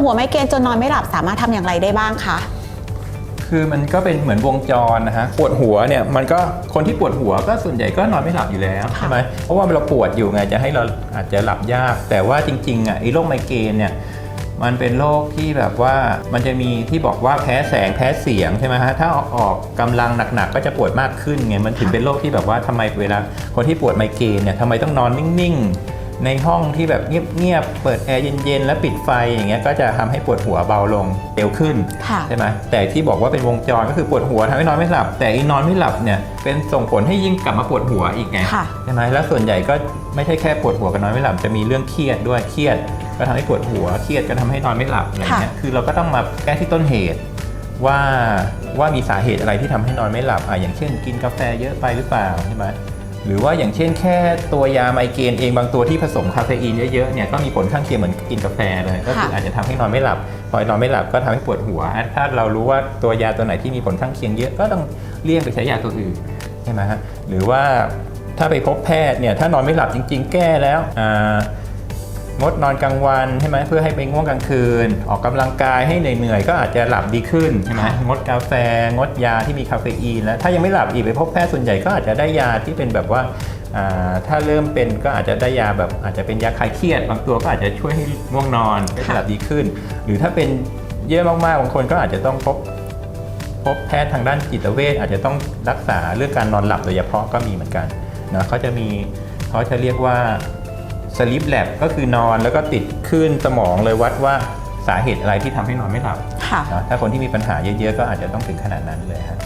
หัวไมเกรนจนนอนไม่หลับสามารถทำอย่างไรได้บ้างคะคือมันก็เป็นเหมือนวงจรนะฮะปวดหัวเนี่ยมันก็คนที่ปวดหัวก็ส่วนใหญ่ก็นอนไม่หลับอยู่แล้วค่ะใช่ไหมเพราะว่าเราปวดอยู่ไงจะให้เราอาจจะหลับยาก แต่ว่าจริงๆอะไอ้โรคไมเกรนเนี่ยมันเป็นโรคที่แบบว่ามันจะมีที่บอกว่าแพ้แสงแพ้เสียงใช่ไหมฮะถ้าออกกำลังหนักๆก็จะปวดมากขึ้นไงมันถึงเป็นโรคที่แบบว่าทำไมเวลาคนที่ปวดไมเกรนเนี่ยทำไมต้องนอนนิ่งๆ ในห้องที่แบบเงียบๆ เปิดแอร์เย็นๆ แล้วปิดไฟอย่างเงี้ยก็จะทำให้ปวดหัวเบาลงเร็วขึ้นค่ะใช่ไหมแต่ที่บอกว่าเป็นวงจรก็คือปวดหัวทำให้นอนไม่หลับ แต่อีนอนไม่หลับเนี่ยเป็นส่งผลให้ยิ่งกลับมาปวดหัวอีกไงค่ะใช่ไหมแล้วส่วนใหญ่ก็ไม่ใช่แค่ปวดหัวกับนอนไม่หลับจะมีเรื่องเครียดด้วยเครียด ก็ทำให้ปวดหัวเครียดก็ทำให้นอนไม่หลับอะไรเงี้ยคือเราก็ต้องมาแก้ที่ต้นเหตุว่าว่ามีสาเหตุอะไรที่ทำให้นอนไม่หลับอะอย่างเช่น กินกาแฟเยอะไปหรือเปล่าใช่ไหม หรือว่าอย่างเช่นแค่ตัวยาไมเกรนเองบางตัวที่ผสมคาเฟอีนเยอะๆเนี่ยก็มีผลข้างเคียงเหมือนกินกาแฟเลยก็คือค่ะอาจจะทำให้นอนไม่หลับ พอนอนไม่หลับก็ทำให้ปวดหัว ถ้าเรารู้ว่าตัวยาตัวไหนที่มีผลข้างเคียงเยอะก็ต้องเลี่ยงไปใช้ยาตัวอื่นใช่ไหมฮะหรือว่าถ้าไปพบแพทย์เนี่ยถ้านอนไม่หลับจริง ๆ แก้แล้วอ่า งดนอนกลางวันใช่ไหมเพื่อให้ไปง่วงกลางคืน ออกกำลังกายให้เหนื่อยๆก็อาจจะหลับดีขึ้นใช่ไหมค่ะงดกาแฟ งดยาที่มีคาเฟอีนแล้วถ้ายังไม่หลับอีกไปพบแพทย์ส่วนใหญ่ก็อาจจะได้ยาที่เป็นแบบว่าอ่าถ้าเริ่มเป็นก็อาจจะได้ยาแบบอาจจะเป็นยาคลายเครียด บางตัวก็อาจจะช่วยให้ง่วงนอนก็จะหลับดีขึ้น หรือถ้าเป็นเยอะมากๆบางคนก็อาจจะต้องพบพบแพทย์ทางด้านจิตเวชอาจจะต้องรักษาเรื่องการนอนหลับโดยเฉพาะก็มีเหมือนกันนะเขาจะมีเขาจะเรียกว่า sleep lab ก็คือนอนแล้วก็ติดคลื่นสมองเลยวัดว่าสาเหตุอะไรที่ทำให้นอนไม่หลับค่ะนะถ้าคนที่มีปัญหาเยอะๆ ก็อาจจะต้องถึงขนาดนั้นเลยฮะ